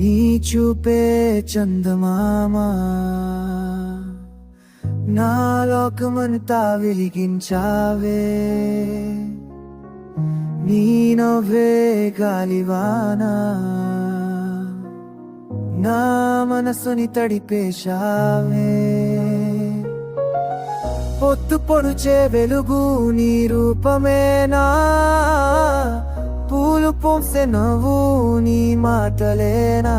నీ చూపే చందమామా. నా లోకమంతా వెలిగించావే. నీ నవ్వే గాలివానా. నా మనసుని తడిపేశావే. పొత్తు పొడుచే వెలుగు నీ రూపమేనా. పూలు పోసే నవ్వు నీ మాటలేనా?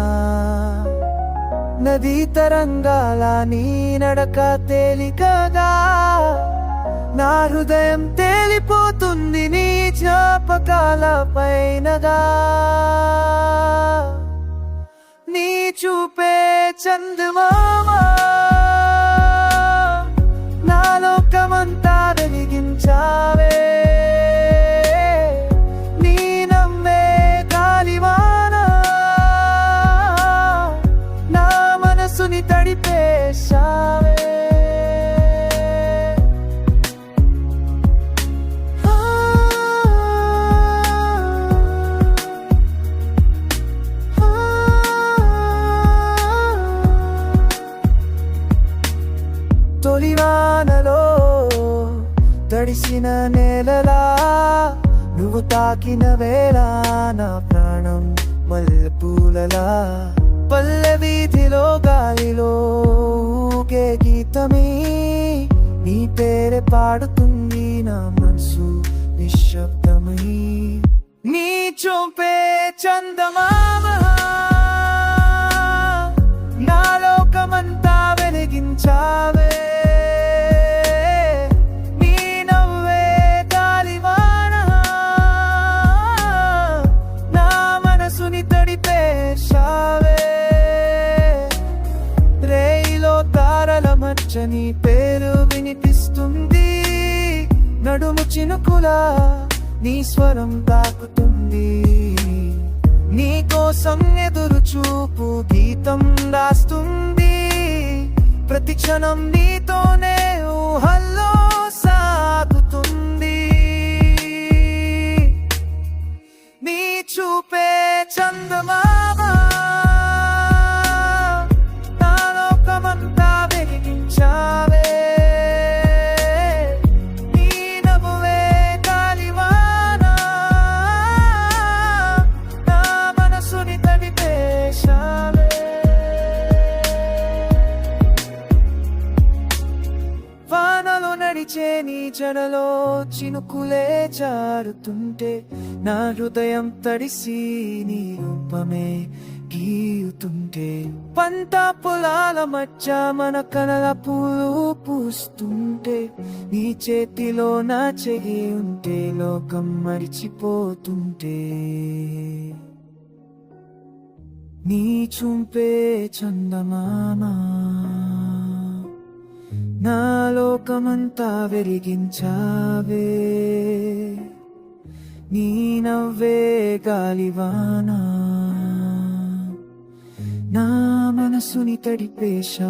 నదీ తరంగాల నీ నడక తేలికగా? నా హృదయం తేలిపోతుంది నీ జ్ఞాపకాల పైనగా. నీ చూపే చందమా? తడిపేశావే ఆ తొలివానలో తడిసిన నేలలా నువ్వు తాకిన వేళ నా గీతమే నీ పేరే పాడుతుంది నా మనసు నిశ్శబ్దమై. నీ చూపే చందమామ నా లోకమంతా వెలిగించావే. తారల నీ పేరు వినిపిస్తుంది. నడుము చినుకులా నీ స్వరం తాకుతుంది. నీ కోసం ఎదురు చూపు గీతం రాస్తుంది. ప్రతి క్షణం నడిచే నీ జడలో చినుకులే జారుతుంటే నా హృదయం తడిసి నీ రూపమే గీయుతుంటే పంట పొలాల మధ్య మన కలల పూలు పూస్తుంటే నీ చేతిలో నా చెయ్యి ఉంటే లోకం మరిచిపోతుంటే. నీ చుంపే చందమామా నా లోకమంతా వెలిగించావే. నీ నవ్వే గాలివానా. నా మనసుని తడిపేశావే.